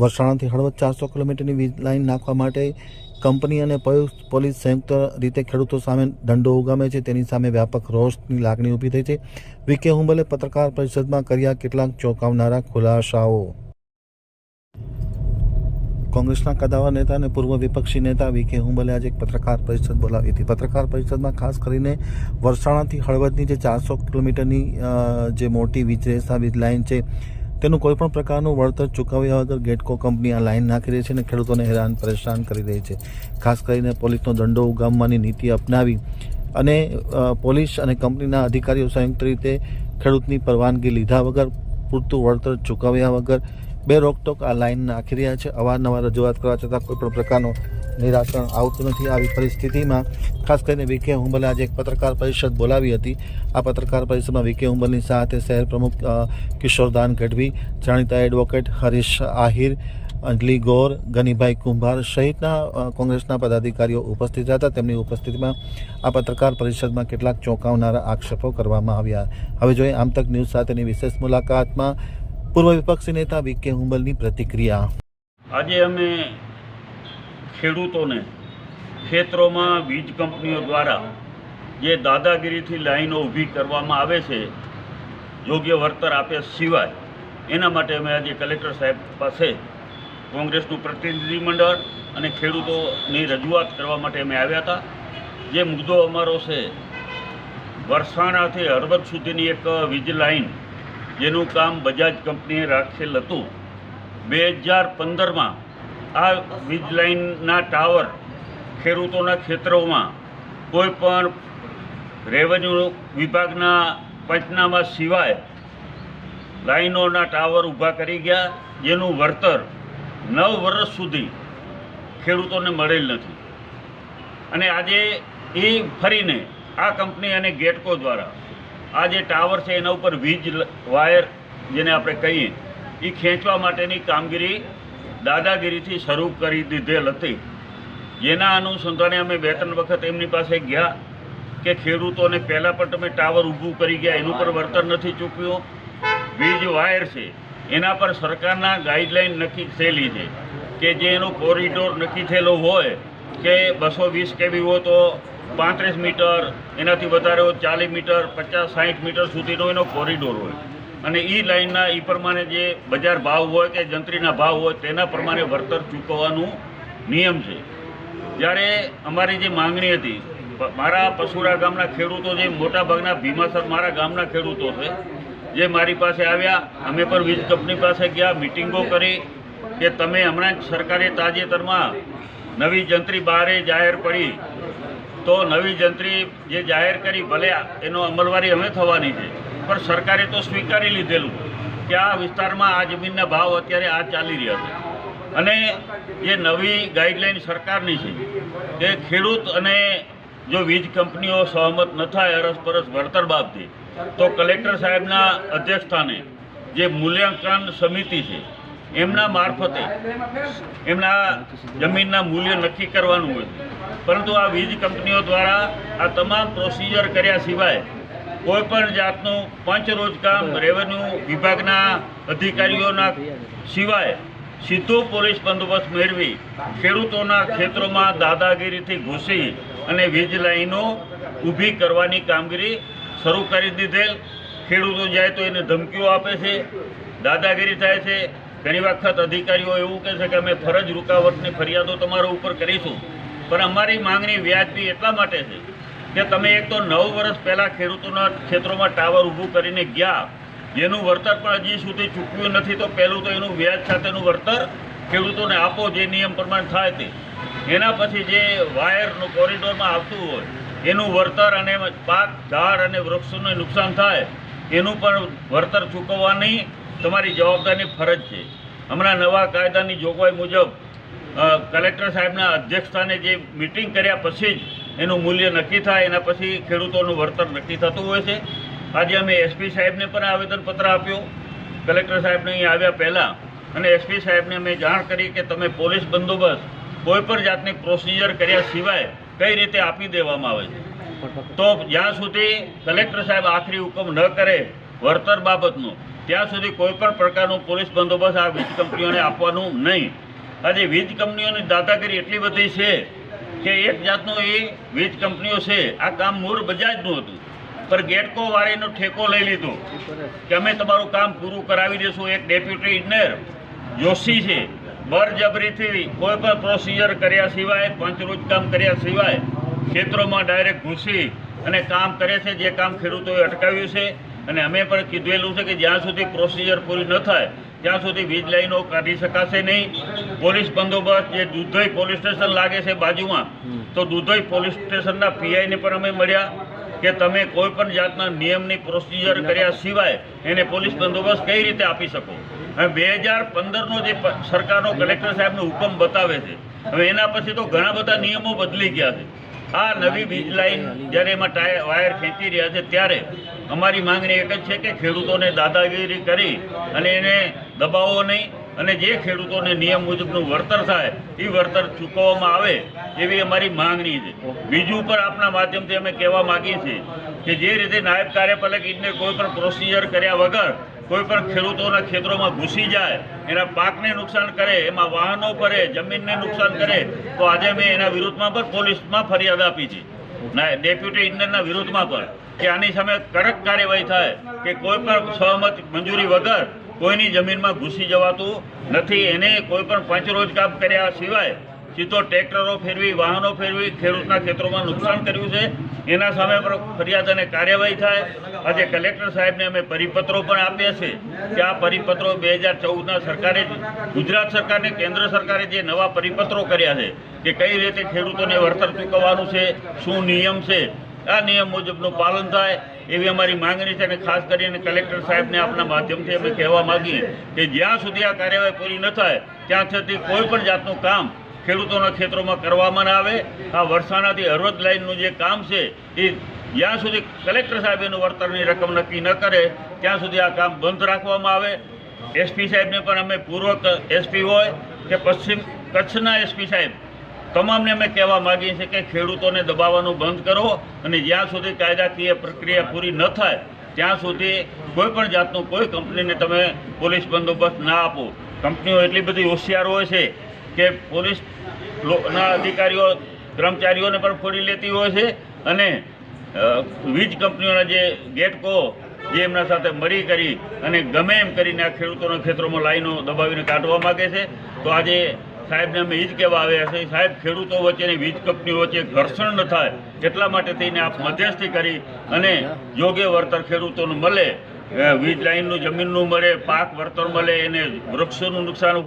વરસાણાથી હળવદ ચારસો કિલોમીટરની વીજ લાઇન નાખવા માટે કંપની અને પોલીસ સંયુક્ત રીતે ખેડૂતો સામે દંડો ઉગામે છે. તેની સામે વ્યાપક રોષની લાગણી ઊભી થઈ છે. વીકે હુંબલે પત્રકાર પરિષદમાં કર્યા કેટલાક ચોંકાવનારા ખુલાસાઓ. કોંગ્રેસના કદાવર નેતા અને પૂર્વ વિપક્ષી નેતા વીકે હુંબલે આજે એક પત્રકાર પરિષદ બોલાવી હતી. પત્રકાર પરિષદમાં ખાસ કરીને વરસાણાથી હળવદની જે ચારસો કિલોમીટરની જે મોટી વીજ રેસા, વીજ લાઇન છે તેનું કોઈપણ પ્રકારનું વળતર ચૂકવ્યા વગર ગેટકો કંપની આ લાઇન નાખી રહી છે અને ખેડૂતોને હેરાન પરેશાન કરી રહી છે. ખાસ કરીને પોલીસનો દંડો ઉગામવાની નીતિ અપનાવી અને પોલીસ અને કંપનીના અધિકારીઓ સંયુક્ત રીતે ખેડૂતની પરવાનગી લીધા વગર, પૂરતું વળતર ચૂકવ્યા વગર બે રોકટોક આ લાઇન નાખી રહ્યા છે. અવારનવાર રજૂઆત કરવા છતાં કોઈ પણ પ્રકારનું નિરાકરણ આવતું નથી આવી પરિસ્થિતિમાં, ખાસ કરીને વિકે હુંબલે આજે એક પત્રકાર પરિષદ બોલાવી હતી. આ પત્રકાર પરિષદમાં વિકે હુંબલની સાથે શહેર પ્રમુખ કિશોરદાન ગઢવી, જાણીતા એડવોકેટ હરીશ આહિર, અંજલી ગોર, ગનીભાઈ કુંભાર સહિતના કોંગ્રેસના પદાધિકારીઓ ઉપસ્થિત હતા. તેમની ઉપસ્થિતિમાં આ પત્રકાર પરિષદમાં કેટલાક ચોંકાવનારા આક્ષેપો કરવામાં આવ્યા. હવે જોઈએ આમતક ન્યૂઝ સાથેની વિશેષ મુલાકાતમાં પૂર્વ વિપક્ષી નેતા વી કે હુંબલની પ્રતિક્રિયા. આજે અમે ખેડૂતોને ક્ષેત્રોમાં વીજ કંપનીઓ દ્વારા જે દાદાગીરીથી લાઈનો ઊભી કરવામાં આવે છે, યોગ્ય વળતર આપ્યા સિવાય, એના માટે અમે આજે કલેક્ટર સાહેબ પાસે કોંગ્રેસનું પ્રતિનિધિમંડળ અને ખેડૂતોની રજૂઆત કરવા માટે અમે આવ્યા હતા. જે મુદ્દો અમારો છે, વરસાણાથી હળવદ સુધીની એક વીજ લાઈન, જેનું કામ બજાજ કંપનીએ રાખેલ હતું. બે હજાર પંદરમાં આ વીજ લાઇનના ટાવર ખેડૂતોના ખેતરોમાં કોઈ પણ રેવન્યુ વિભાગના પંચનામા સિવાય લાઈનોના ટાવર ઊભા કરી ગયા, જેનું વળતર નવ વર્ષ સુધી ખેડૂતોને મળેલ નથી. અને આજે એ ફરીને આ કંપની અને ગેટકો દ્વારા આ જે ટાવર છે એના ઉપર વીજ વાયર જેને આપણે કહીએ, એ ખેંચવા માટેની કામગીરી દાદાગીરીથી શરૂ કરી દીધેલ હતી. જેના અનુસંધાને અમે બે ત્રણ વખત એમની પાસે ગયા કે ખેડૂતોને પહેલાં પણ તમે ટાવર ઊભું કરી ગયા, એનું પર વળતર નથી ચૂક્યું. વીજ વાયર છે, એના પર સરકારના ગાઈડલાઈન નક્કી થયેલી છે કે જે એનો કોરિડોર નક્કી થયેલો હોય કે બસો વીસ કેવી હોય તો પાંત્રીસ મીટર, એનાથી વધારે હોય ચાલીસ મીટર, પચાસ સાઠ મીટર સુધીનો એનો કોરિડોર હોય. અને એ લાઇનના એ પ્રમાણે જે બજાર ભાવ હોય કે જંત્રીના ભાવ હોય, તેના પ્રમાણે વળતર ચૂકવવાનું નિયમ છે. જ્યારે અમારી જે માંગણી હતી મારા પશુરા ગામના ખેડૂતો જે મોટા ભાગના ભીમાસર મારા ગામના ખેડૂતો છે, જે મારી પાસે આવ્યા, અમે પણ વીજ કંપની પાસે ગયા, મિટિંગો કરી કે તમે હમણાં જ સરકારે તાજેતરમાં નવી જંત્રી બહારે જાહેર પડી તો નવી જંત્રી જે જાહેર કરી, ભલે એનો અમલવારી અમે થવાની છે. પણ સરકારે તો સ્વીકારી લીધેલું કે આ વિસ્તારમાં આ જમીનના ભાવ અત્યારે આ ચાલી રહ્યા છે અને જે નવી ગાઈડલાઈન સરકારની છે કે ખેડૂત અને જો વીજ કંપનીઓ સહમત ન થાય અરસપરસ વળતર બાબતે, તો કલેક્ટર સાહેબના અધ્યક્ષસ્થાને જે મૂલ્યાંકન સમિતિ છે, એમના મારફતે એમના જમીનના મૂલ્ય નક્કી કરવાનું હોય. પરંતુ આ વીજ કંપનીઓ દ્વારા આ તમામ પ્રોસિજર કર્યા સિવાય કોઈ પણ જાતનું પંચરોજ કામ રેવન્યુ વિભાગના અધિકારીઓના સિવાય સીધો પોલીસ બંદોબસ્ત મેળવી ખેડૂતોના ખેતરોમાં દાદાગીરીથી ઘૂસી અને વીજ લાઈનો ઊભી કરવાની કામગીરી શરૂ કરી દીધેલ. ખેડૂતો જાય તો એને ધમકીઓ આપે છે દાદાગીરી થાય છે. ઘણી વખત અધિકારીઓ એવું કહે છે કે અમે ફરજ રૂકાવટની ફરિયાદો તમારા ઉપર કરીશું. પણ અમારી માંગણી વ્યાજબી એટલા માટે છે કે તમે એક તો નવ વર્ષ પહેલાં ખેડૂતોના ક્ષેત્રોમાં ટાવર ઊભું કરીને ગયા, જેનું વળતર પણ હજી સુધી ચૂકવ્યું નથી, તો પહેલું તો એનું વ્યાજ સાથેનું વળતર ખેડૂતોને આપો જે નિયમ પ્રમાણે થાય તે. એના પછી જે વાયરનું કોરિડોરમાં આવતું હોય, એનું વળતર અને પાક, ઝાડ અને વૃક્ષોને નુકસાન થાય, એનું પણ વળતર ચૂકવવાની તમારી જવાબદારની ફરજ છે. હમણાં નવા કાયદાની જોગવાઈ મુજબ કલેક્ટર સાહેબના અધ્યક્ષસ્થાને જે મિટિંગ કર્યા પછી જ એનું મૂલ્ય નક્કી થાય, એના પછી ખેડૂતોનું વળતર નક્કી થતું હોય છે. આજે અમે એસપી સાહેબને પણ આવેદનપત્ર આપ્યું. કલેક્ટર સાહેબને અહીં આવ્યા પહેલાં. અને એસપી સાહેબને અમે જાણ કરી કે તમે પોલીસ બંદોબસ્ત કોઈ પણ જાતની પ્રોસિજર કર્યા સિવાય કઈ રીતે આપી દેવામાં આવે છે. તો જ્યાં સુધી કલેક્ટર સાહેબ આખરી હુકમ ન કરે વળતર બાબતનો, ત્યાં સુધી કોઈ પણ પ્રકારનું પોલીસ બંદોબસ્ત આ વીજ કંપનીઓને આપવાનું નહીં. આજે વીજ કંપનીઓની દાદાગીરી એટલી બધી છે કે એક જાતનું એ વીજ કંપનીઓ છે, આ કામ મૂળ બજાજનું હતું. પર ગેટકો વાળીનો ઠેકો લઈ લીધો કે અમે તમારું કામ પૂરું કરાવી દઈશું એક ડેપ્યુટી ઇજનેર, જોશી છે, બળજબરીથી કોઈ પણ પ્રોસિજર કર્યા સિવાય, પંચરોજ કામ કર્યા સિવાય, ક્ષેત્રોમાં ડાયરેક્ટ ઘૂસી અને કામ કરે છે. જે કામ ખેડૂતોએ અટકાવ્યું છે અને અમે પણ કીધેલું છે કે જ્યાં સુધી પ્રોસિજર પૂરી ન થાય, ત્યાં સુધી વીજ લાઈનો કાઢી શકાશે નહીં. પોલીસ બંદોબસ્ત જે દુધોઈ પોલીસ સ્ટેશન લાગે છે બાજુમાં તો દુધોઈ પોલીસ સ્ટેશનના પીઆઈને પણ અમે મળ્યા કે તમે કોઈ પણ જાતના નિયમની પ્રોસિજર કર્યા સિવાય એને પોલીસ બંદોબસ્ત કઈ રીતે આપી શકો? હવે બે હજાર પંદરનો જે સરકારનો કલેક્ટર સાહેબનો હુકમ બતાવે છે. હવે એના પછી તો ઘણા બધા નિયમો બદલી ગયા છે. આ નવી વીજ લાઈન. જ્યારે એમાં ટાયર વાયર ખેંચી રહ્યા છે ત્યારે અમારી માંગણી એક જ છે કે ખેડૂતોને દાદાગીરી કરી અને એને દબાવો નહીં. અને જે ખેડૂતોને નિયમ મુજબનું વળતર થાય, એ વળતર ચૂકવવામાં આવે એવી અમારી માંગણી છે. બીજું પર આપના માધ્યમથી અમે કહેવા માગીએ છીએ કે જે રીતે નાયબ કાર્યપાલક ઇજનેર કોઈ પણ પ્રોસિજર કર્યા વગર કોઈ પણ ખેડૂતોના ખેતરોમાં ઘૂસી જાય, એના પાકને નુકસાન કરે, એમાં વાહનો ભરે, જમીનને નુકસાન કરે, તો આજે મેં એના વિરુદ્ધમાં પણ પોલીસમાં ફરિયાદ આપી છે. ડેપ્યુટી ઇજનેરના વિરુદ્ધમાં પણ કે આની સામે કડક કાર્યવાહી થાય કે કોઈ પણ સહમત મંજૂરી વગર કોઈની જમીનમાં ઘૂસી જવાતું નથી. એને કોઈ પણ પંચરોજ કામ કર્યા સિવાય સીધો ટ્રેક્ટરો ફેરવી, વાહનો ફેરવી, ખેડૂતના ખેતરોમાં નુકસાન કર્યું છે. એના સામે પણ ફરિયાદ અને કાર્યવાહી થાય. આજે કલેક્ટર સાહેબને અમે પરિપત્રો પણ આપ્યા છે કે આ પરિપત્રો બે હજાર ચૌદના સરકારે ગુજરાત સરકારને કેન્દ્ર સરકારે જે નવા પરિપત્રો કર્યા છે કે કઈ રીતે ખેડૂતોને વળતર ચૂકવવાનું છે, શું નિયમ છે, આ નિયમ મુજબનું પાલન થાય. એવી અમારી માંગણી છે અને ખાસ કરીને કલેક્ટર સાહેબને આપના માધ્યમથી અમે કહેવા માંગીએ કે જ્યાં સુધી આ કાર્યવાહી પૂરી ન થાય, ત્યાં સુધી કોઈ પણ જાતનું કામ ખેડૂતોના ખેતરોમાં કરવામાં ના આવે. આ વરસાણાથી હળવદ લાઈનનું જે કામ છે, એ જ્યાં સુધી કલેક્ટર સાહેબ એનું વળતરની રકમ નક્કી ન કરે, ત્યાં સુધી આ કામ બંધ રાખવામાં આવે. એસપી સાહેબને પણ અમે પૂર્વ એસપી હોય કે પશ્ચિમ કચ્છના એસપી સાહેબ તમામને અમે કહેવા માંગીએ છીએ કે ખેડૂતોને દબાવવાનું બંધ કરો અને જ્યાં સુધી કાયદાકીય પ્રક્રિયા પૂરી ન થાય, ત્યાં સુધી કોઈ પણ જાતનું કોઈ કંપનીને તમે પોલીસ બંદોબસ્ત ના આપો. કંપનીઓ એટલી બધી હોશિયાર હોય છે કે પોલીસ ના અધિકારીઓ, કર્મચારીઓને પણ ફોડી લેતી હોય છે અને વીજ કંપનીઓના જે ગેટકો જે એમના સાથે મરી કરી અને ગમે એમ કરીને આ ખેડૂતોના ખેતરોમાં લાઈનો દબાવીને કાઢવા માગે છે. તો આજે સાહેબને અમે એ જ કહેવા આવ્યા છે, સાહેબ, ખેડૂતો વચ્ચે અને વીજ કંપનીઓ વચ્ચે ઘર્ષણ ન થાય, એટલા માટે થઈને આપ મધ્યસ્થી કરી અને યોગ્ય વળતર ખેડૂતોનું મળે વીજ લાઇનનું જમીનનું મળે, પાક, વળતર મળે, એને વૃક્ષોનું નુકસાન